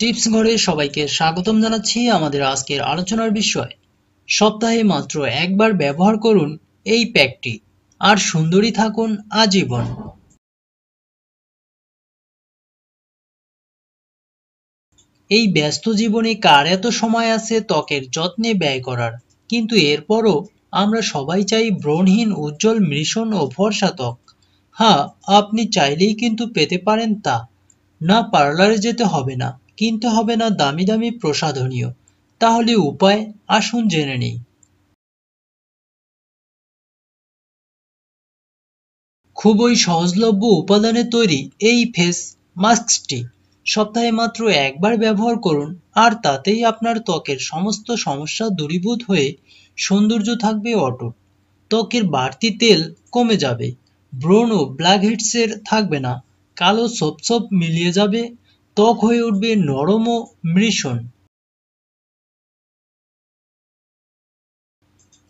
Tips ঘরে সবাইকে স্বাগতম জানাচ্ছি আমাদের আজকের আলোচনার বিষয়। সপ্তাহে মাত্র একবার ব্যবহার করুন এই প্যাকটি। আর সুন্দরী থাকুন আজীবন। এই ব্যস্ত জীবনে কার এত সময় আছে ত্বকের যত্নে ব্যয় করার? কিন্তু এরপরও আমরা সবাই চাই ব্রণহীন, উজ্জ্বল, মৃষণ ও ফর্সা ত্বক। হ্যাঁ আপনি চাইলেই কিন্তু পেতে পারেন তা। না পার্লারে যেতে হবে না। কিনতে হবে না দামি দামি প্রসাধনীয়। তাহলে উপায়? আসুন জেনে নেই। খুবই সহজলভ্য উপাদানে তৈরি এই ফেস মাস্কটি। সপ্তাহে মাত্র একবার ব্যবহার করুন, আর তাতেই আপনার ত্বকের সমস্ত সমস্যা দূরীভূত হয়ে সৌন্দর্য থাকবে অটুট। ত্বকের বাড়তি তেল কমে যাবে। ব্রণ ও ব্ল্যাকহেডসের থাকবে না। কালো ছোপ ছোপ মিলিয়ে যাবে। ত্বক হয়ে উঠবে নরম ও মৃষণ।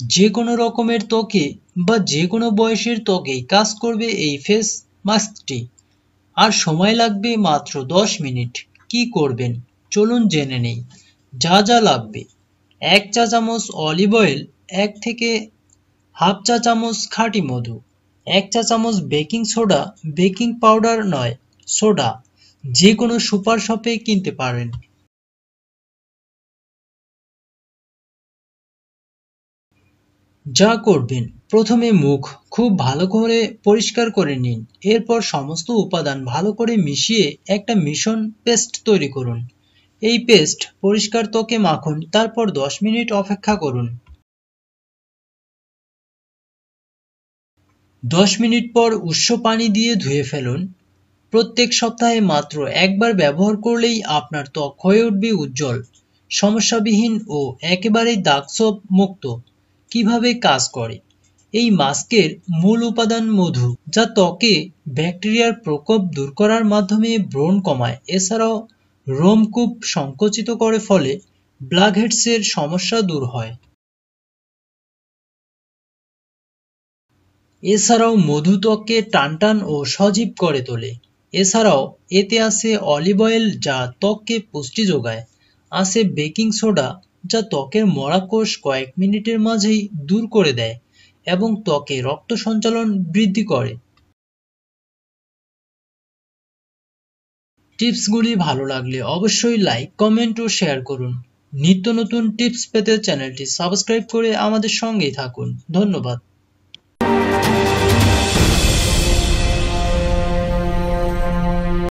যে কোনো রকমের ত্বকে বা যে কোনো বয়সের ত্বকেই কাজ করবে এই ফেস মাস্কটি আর সময় লাগবে মাত্র দশ মিনিট। কি করবেন? চলুন জেনে নেই। যা যা লাগবে। এক চা চামচ অলিভ অয়েল এক থেকে হাফ চা চামচ খাঁটি মধু, এক চা চামচ বেকিং সোডা বেকিং পাউডার নয় সোডা যে কোনো সুপার শপে কিনতে পারেন যা করবেন, প্রথমে মুখ খুব ভালো করে পরিষ্কার করে নিন। এরপর সমস্ত উপাদান ভালো করে মিশিয়ে একটা মিশন পেস্ট তৈরি করুন। এই পেস্ট পরিষ্কার ত্বকে মাখুন, তারপর দশ মিনিট অপেক্ষা করুন। দশ মিনিট পর উৎস পানি দিয়ে ধুয়ে ফেলুন। প্রত্যেক সপ্তাহে মাত্র একবার ব্যবহার করলেই আপনার ত্বক হয়ে উঠবে উজ্জ্বল, সমস্যাবিহীন ও একেবারেই দাগছোপ মুক্ত। কীভাবে কাজ করে? এই মাস্কের মূল উপাদান মধু, যা ত্বকে ব্যাকটেরিয়ার প্রকোপ দূর করার মাধ্যমে ব্রণ কমায়। এছাড়াও রোমকূপ সংকুচিত করে ফলে ব্ল্যাকহেডসের সমস্যা দূর হয়। এছাড়াও মধু ত্বককে টানটান ও সজীব করে তোলে। এছাড়াও, এতে আছে অলিভ অয়েল যা ত্বককে পুষ্টি যোগায়। আছে বেকিং সোডা যা ত্বকের মরা কোষ কয়েক মিনিটের মাঝেই দূর করে দেয় এবং ত্বকে রক্ত সঞ্চালন বৃদ্ধি করে। টিপসগুলি ভালো লাগলে অবশ্যই লাইক কমেন্ট ও শেয়ার করুন। নিত্য নতুন টিপস পেতে চ্যানেলটি সাবস্ক্রাইব করে আমাদের সঙ্গেই থাকুন। ধন্যবাদ।